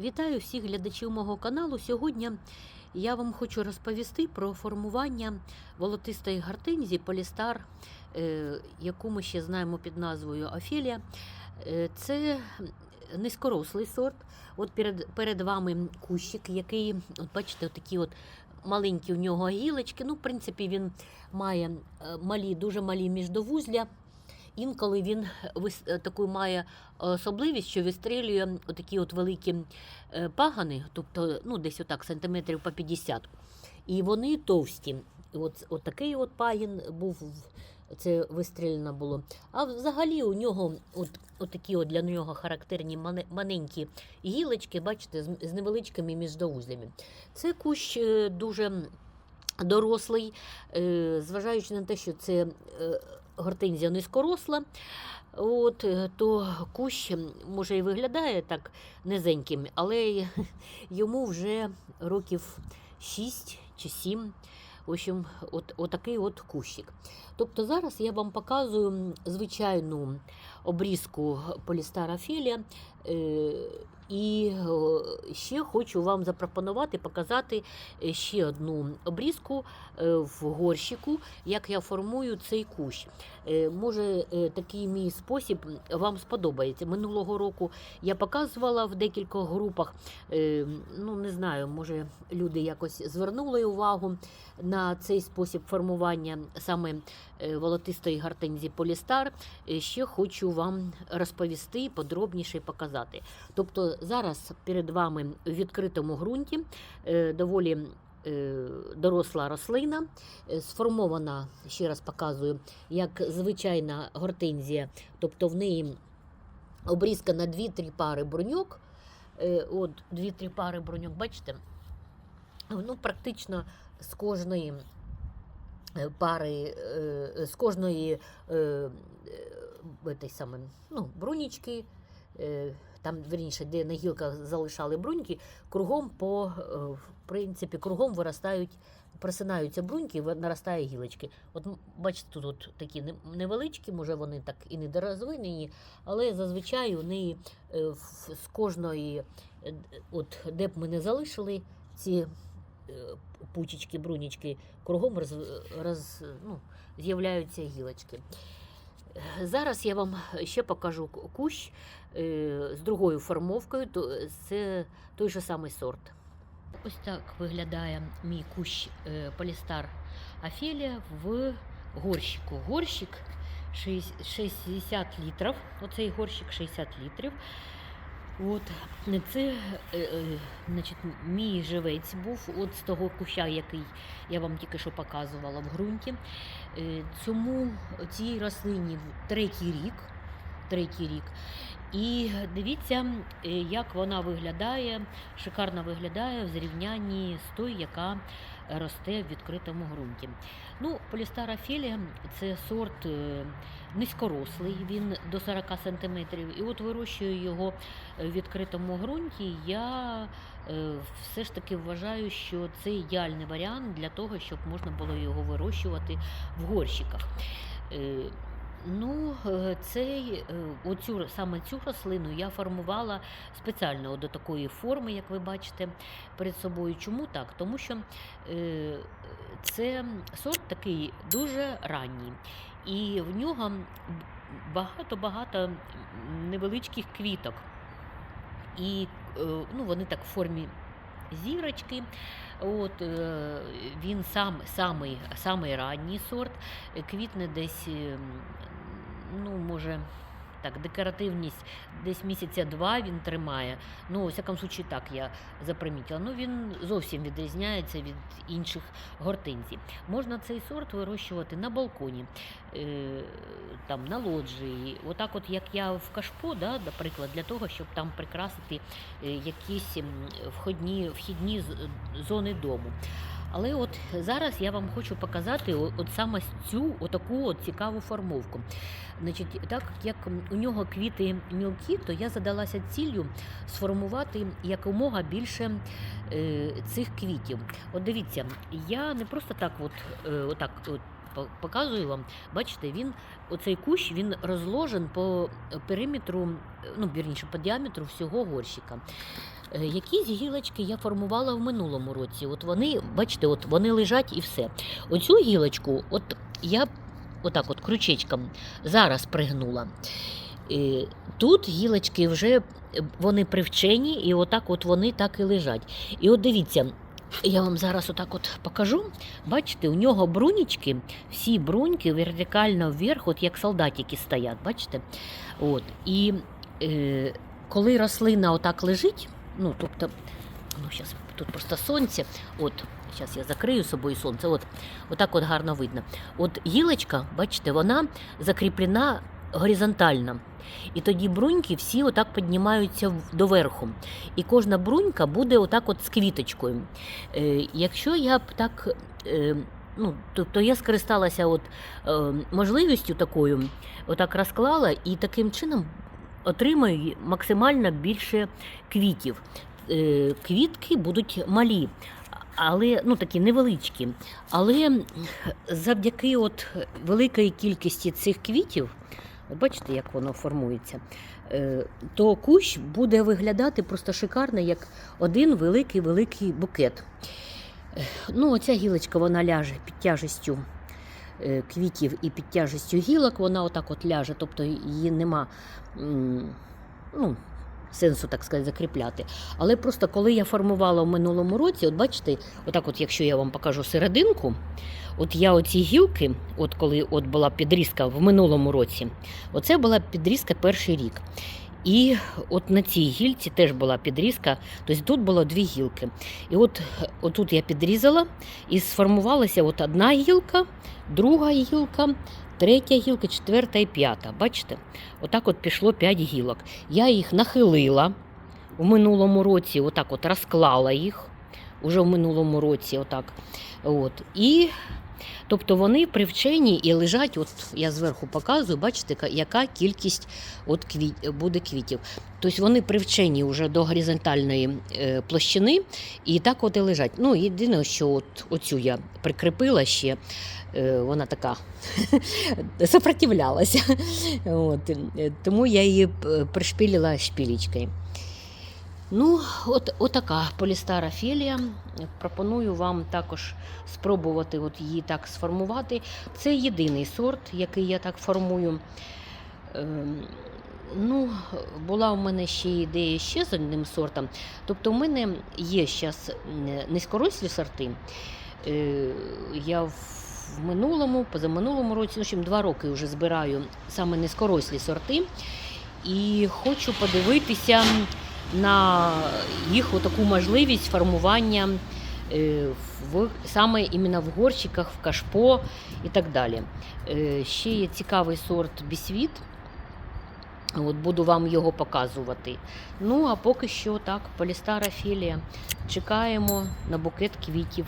Вітаю всіх глядачів мого каналу. Сьогодні я вам хочу розповісти про формування волотистої гортензії Полістар, е, яку ми ще знаємо під назвою Офелія. Це низькорослий сорт. От перед, перед вами кущик, який, от бачите, такі от маленькі у нього гілочки. Ну, в принципі, він має е, малі, дуже малі міждовузля. Інколи він е, таку має особливість, що вистрілює отакі от великі е, пагани, тобто ну, десь отак сантиметрів по 50. І вони товсті. От, от такий от пагін був, це вистріляно було. А взагалі у нього от, от такі от для нього характерні маленькі гілочки, бачите, з, невеличкими міждоузлями. Це кущ е, дуже дорослий, е, зважаючи на те, що це е, гортензія низькоросла, от, е, то кущ може і виглядає так низеньким, але йому вже років 6 чи 7. В общем, от, отакий от кущик. Тобто зараз я вам показую звичайну обрізку полістара філія. І е, ще хочу вам запропонувати показати е, ще одну обрізку е, в горщику, як я формую цей кущ. Може, такий мій спосіб вам сподобається. Минулого року я показувала в декількох групах. Ну, не знаю, може, люди якось звернули увагу на цей спосіб формування саме волотистої гортензії Полістар. Ще хочу вам розповісти подробніше і показати. Тобто зараз перед вами в відкритому ґрунті е, доволі е, доросла рослина, е, сформована, ще раз показую, як звичайна гортензія, тобто в неї обрізка на 2-3 пари бруньок. Е, От 2-3 пари бруньок, бачите? Ну, практично з кожної е, пари, е, з кожної е, е, саме, ну, брунічки, е, там, верніше, де на гілках залишали бруньки, кругом по, е, в принципі, кругом виростають, просинаються бруньки, наростає гілочки. От бачите, тут от такі невеличкі, може вони так і недорозвинені, але зазвичай неї е, з кожної, е, от де б ми не залишили ці пучечки, брунічки, кругом роз, роз, ну, з'являються гілочки. Зараз я вам ще покажу кущ е, з другою формовкою, це той же самий сорт. Ось так виглядає мій кущ е, Полістар Афелія в горщику. Горщик 60 літрів. Оцей горщик 60 літрів. От це е, е, значить, мій живець був от з того куща, який я вам тільки що показувала в ґрунті. Е, Цьому цій рослині третій рік. Третій рік. І дивіться, як вона виглядає, шикарно виглядає в зрівнянні з тою, яка росте в відкритому ґрунті. Ну, полістара філія це сорт е, низькорослий, він до 40 см. І от вирощую його в відкритому ґрунті. Я е, все ж таки вважаю, що це ідеальний варіант для того, щоб можна було його вирощувати в горщиках. Ну, е, цей, е, оцю, саме цю рослину я формувала спеціально до такої форми, як ви бачите перед собою. Чому так? Тому що е, це сорт такий дуже ранній, і в нього багато-багато невеличких квіток. І е, ну, вони так в формі зірочки. От, е, він сам, самий, самий ранній сорт, квітне десь, е, ну, може, так, декоративність десь місяця два він тримає. Ну, у всякому случаї, так я запримітила. Ну, він зовсім відрізняється від інших гортензій. Можна цей сорт вирощувати на балконі, е, там, на лоджії. Отак, от як я в кашпо, да, наприклад, для того, щоб там прикрасити е, якісь входні, вхідні зони дому. Але от зараз я вам хочу показати от саме цю отаку от цікаву формовку. Значить, так як у нього квіти мілкі, то я задалася ціллю сформувати якомога більше е, цих квітів. От дивіться, я не просто так, от, е, отак от показую вам. Бачите, він оцей кущ він розложен по периметру, е, ну вірніше, по діаметру всього горщика. Е, Якісь гілочки я формувала в минулому році. От вони, бачите, от вони лежать і все. Оцю гілочку, от я отак от крючечком зараз пригнула. Е, Тут гілочки вже е, вони привчені, і отак от вони так і лежать. І от дивіться, я вам зараз отак от покажу. Бачите, у нього брунічки, всі бруньки вертикально вверх, от як солдатики стоять, бачите? От. І е, коли рослина отак лежить, ну тобто, ну зараз тут просто сонце, от, зараз я закрию собою сонце, от, отак от гарно видно. От гілочка, бачите, вона закріплена горизонтально. І тоді бруньки всі отак піднімаються доверху. І кожна брунька буде отак от з квіточкою. Е, якщо я б так. Е, Ну, тобто я скористалася от, е, можливістю такою, отак розклала і таким чином отримаю максимально більше квітів. Е, квітки будуть малі, але ну такі невеличкі. Але завдяки от великої кількості цих квітів, бачите, як воно формується, е, то кущ буде виглядати просто шикарно, як один великий великий букет. Е, Ну, оця гілочка вона ляже під тяжестю квітів і під тяжестю гілок, вона отак от ляже, тобто її нема ну, сенсу, так сказати, закріпляти. Але просто коли я формувала в минулому році, от бачите, отак, от, якщо я вам покажу серединку, от я оці гілки, от коли от була підрізка в минулому році, оце була підрізка перший рік. І от на цій гілці теж була підрізка, тобто тут було дві гілки. І от отут я підрізала, і сформувалася от одна гілка, друга гілка, третя гілка, четверта і п'ята. Бачите? Отак от пішло п'ять гілок. Я їх нахилила в минулому році, отак от розклала їх уже в минулому році. Отак. От. І Тобто вони привчені і лежать, от я зверху показую, бачите, яка кількість от квіт, буде квітів. Тобто вони привчені вже до горизонтальної е, площини і так от і лежать. Ну, єдине, що от, оцю я прикріпила ще, е, вона така сопротивлялася. От, е, тому я її пришпілила шпілечкою. Ну, от, отака полістара філія. Пропоную вам також спробувати от її так сформувати. Це єдиний сорт, який я так формую. Ем, Ну, була у мене ще ідея ще з одним сортом. Тобто, у мене є зараз низькорослі сорти. Е, Я в минулому, позаминулому році, ну, в общем, два роки вже збираю саме низькорослі сорти. І хочу подивитися на їх таку можливість формування е, в, саме іменно в горщиках, в кашпо і так далі. Е, Ще є цікавий сорт бісвіт. От буду вам його показувати. Ну, а поки що так, полістара філія. Чекаємо на букет квітів.